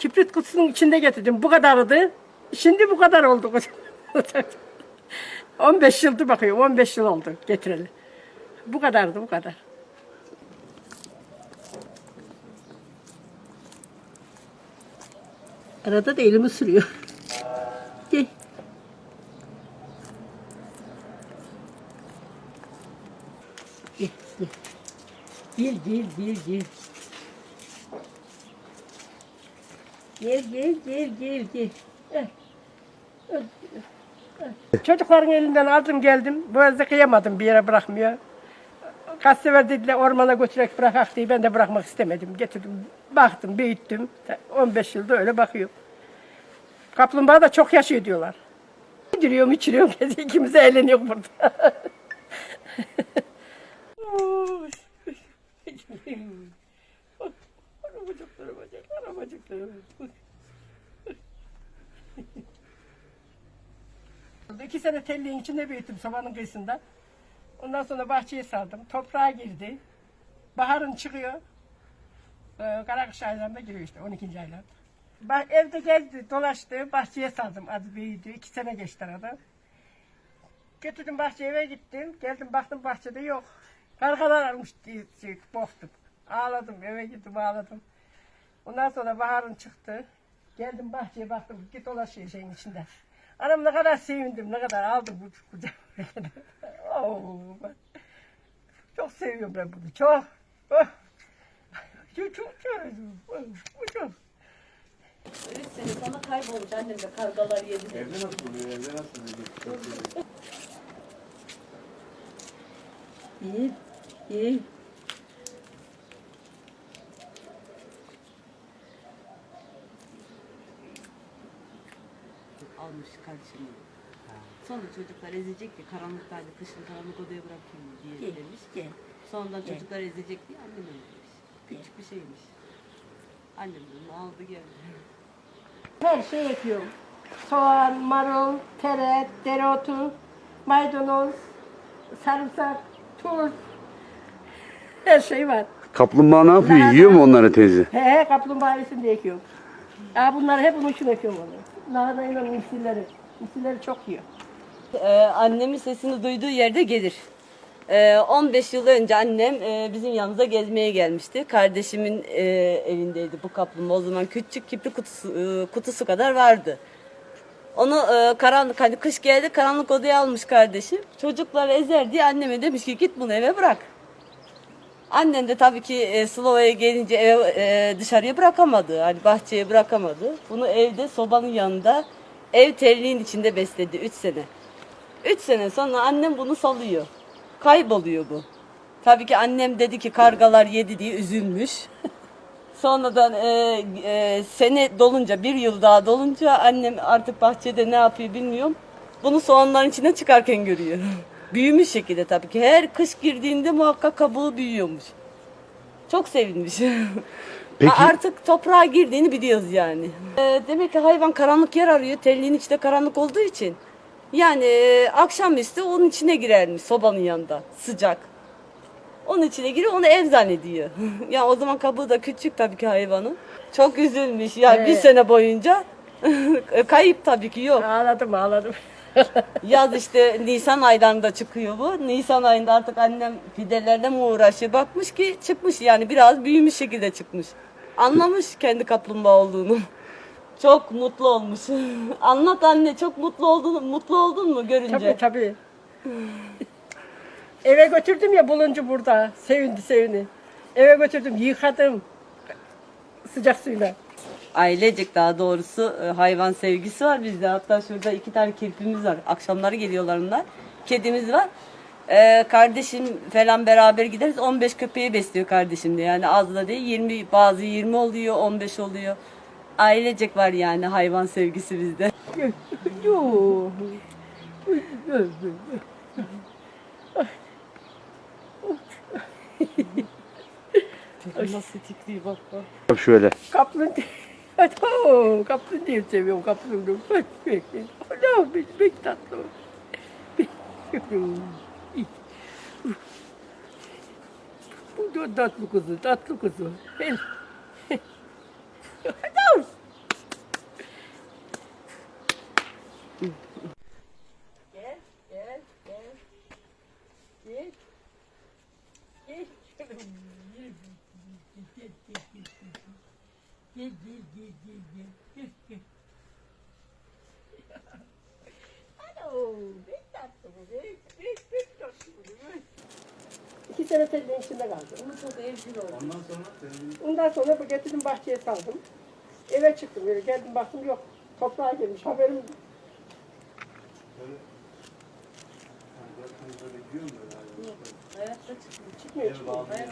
Kibrit kutusunun içinde getirdim. Bu kadardı. Şimdi bu kadar oldu. 15 yıldır bakıyorum. 15 yıl oldu getireli. Bu kadardı bu kadar. Arada da elimi sürüyor. Gel. Gel, gel, gel, gel. Gel, gel, gel, gel, gel. Gel. Öp, öp. Çocukların elinden aldım geldim. Bu arada kıyamadım bir yere bırakmıyor. Kaç sefer dediler ormana götürerek bırakak diye ben de bırakmak istemedim. Getirdim, baktım, büyüttüm. 15 yılda öyle bakıyorum. Kaplumbağa da çok yaşıyor diyorlar. Yediriyorum, içiriyorum. İkimiz eğleniyor burada. İki sene telliğin içinde büyüttüm sobanın kıyısında. Ondan sonra bahçeye sardım. Toprağa girdi. Baharın çıkıyor. Ee, Karakış aylarında giriyor işte 12. aylarda. Bah, evde geldi, dolaştı, bahçeye sardım. Az büyüdü, iki sene geçti arada. Götürdüm bahçeye eve gittim. Geldim baktım bahçede yok. Kargalar almış diye şey, korktum. Ağladım, eve gittim ağladım. Ondan sonra baharın çıktı. Geldim bahçeye baktım, git dolaşıyor şeyin içinde. Anam ne kadar sevindim, ne kadar aldım bu kucağıma. Ben çok seviyorum ben bunu, çok. Oh. Çok çok bu çok. Üç sene sonra kaybolmuş annem de kargalar yedi de. Evde nasıl oluyor? Evde nasıl oluyor? İyi, iyi. Almış kardeşimi. Sonra çocuklar ezecek diye karanlıktaydı. Kışın karanlık odaya bırakayım diye Gel, demiş. gel. Sonradan çocuklar ezecek diye annem öldürmüş. Küçük bir şeymiş. Annem onu aldı geldi. Her şey ekiyorum. Soğan, marul, tere, dereotu, maydanoz, sarımsak, tuz. Her şey var. Kaplumbağa ne yapıyor? Yiyor mu onları teyze? He he kaplumbağa resim de ekiyorum. Aa, bunları hep bunun için ekiyorum onu. Lahanayla misilleri. Misilleri çok yiyor. Ee, annemin sesini duyduğu yerde gelir. Ee, 15 yıl önce annem e, bizim yanımıza gezmeye gelmişti. Kardeşimin e, evindeydi bu kaplumbağa. O zaman küçük kipli kutusu, e, kutusu kadar vardı. Onu e, karanlık hani kış geldi karanlık odaya almış kardeşim. Çocuklar ezer diye anneme demiş ki git bunu eve bırak. Annem de tabii ki e, Slova'ya gelince ev, e, dışarıya bırakamadı. Hani bahçeye bırakamadı. Bunu evde sobanın yanında ev terliğin içinde besledi 3 sene. 3 sene sonra annem bunu salıyor. Kayboluyor bu. Tabii ki annem dedi ki kargalar yedi diye üzülmüş. Sonradan e, e, sene dolunca, bir yıl daha dolunca annem artık bahçede ne yapıyor bilmiyorum. Bunu soğanların içine çıkarken görüyor. Büyümüş şekilde tabii ki. Her kış girdiğinde muhakkak kabuğu büyüyormuş. Çok sevinmiş. Peki- Artık toprağa girdiğini biliyoruz yani. E, demek ki hayvan karanlık yer arıyor. Telliğin içinde karanlık olduğu için. Yani e, akşamüstü onun içine girermiş sobanın yanında. Sıcak. Onun içine giriyor onu ev zannediyor. ya o zaman kabuğu da küçük tabii ki hayvanın. Çok üzülmüş ya bir Evet. sene boyunca. Kayıp tabii ki yok. Ağladım ağladım. Yaz işte Nisan aylarında çıkıyor bu. Nisan ayında artık annem fidelerle mi uğraşıyor? Bakmış ki çıkmış yani biraz büyümüş şekilde çıkmış. Anlamış kendi kaplumbağa olduğunu. Çok mutlu olmuş. Anlat anne çok mutlu oldun, mutlu oldun mu görünce? tabii tabii. Eve götürdüm ya buluncu burada. Sevindi sevindi. Eve götürdüm yıkadım. Sıcak suyla. Ailecek daha doğrusu e, hayvan sevgisi var bizde. Hatta şurada iki tane kirpimiz var. Akşamları geliyorlar onlar. Kedimiz var. Ee, kardeşim falan beraber gideriz. 15 köpeği besliyor kardeşim de. Yani az da değil 20 bazı 20 oluyor 15 oluyor. Ailecek var yani hayvan sevgisi bizde. Nasıl tikliği bak bak. Şöyle. Kaplın 아또 갑순님 제명 갑순도 어려 빅빅다또 또 다트 그거 다트 그거 Yeah. Gel. Gel, gel, gel, gel, gel. Gel, gel. Alo, ne tatlı bu be. Ne, ne tatlı bu be. İki sene tellerin içinde kaldı. Ama çok evcil oldu. Ondan sonra senin Ondan sonra bu getirdim bahçeye saldım. Eve çıktım böyle geldim baktım yok. Toprağa girmiş haberim yok. böyle hani böyle böyle böyle? Hayatta çıkmıyor. çıkmıyor Ev çıkmıyor. bağlı yani.